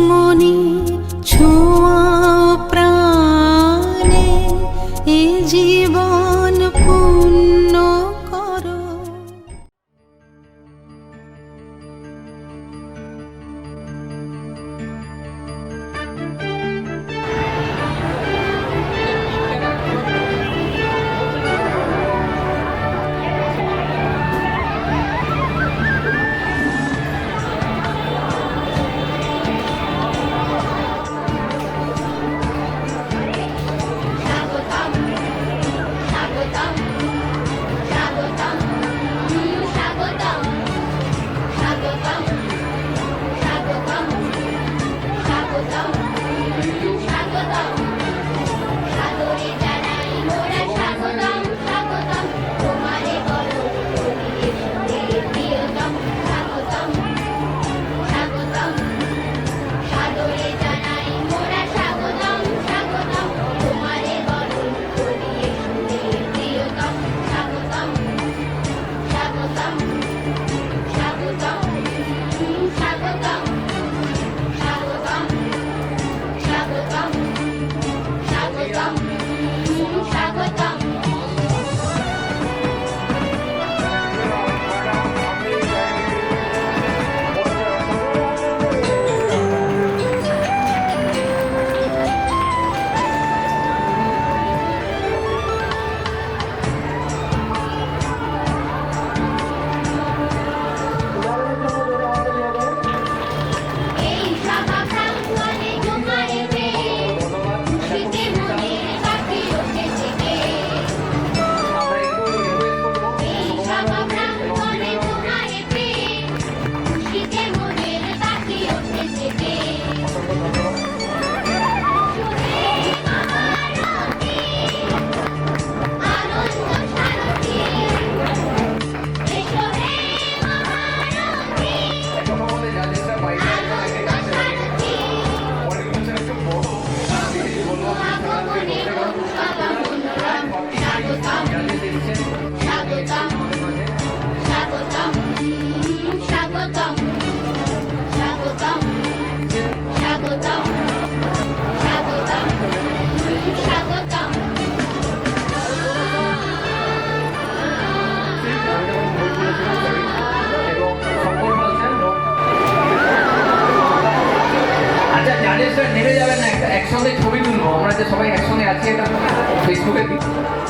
মনি ছোঁয়া প্রাণে এ জীবন পু Thank you. with me.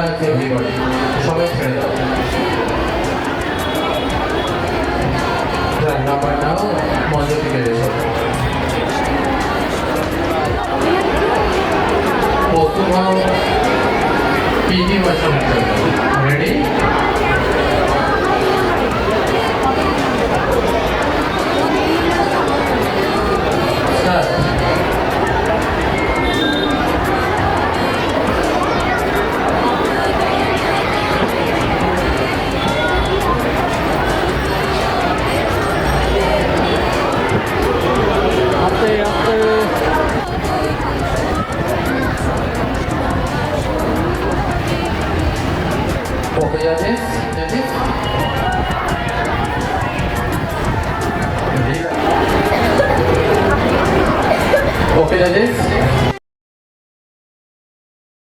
Dance everybody সবাই ছেড়ে দাও নাম্বার নাও মজা থেকে রেখো প্রথম পিটি ভাষা রেডি जजेस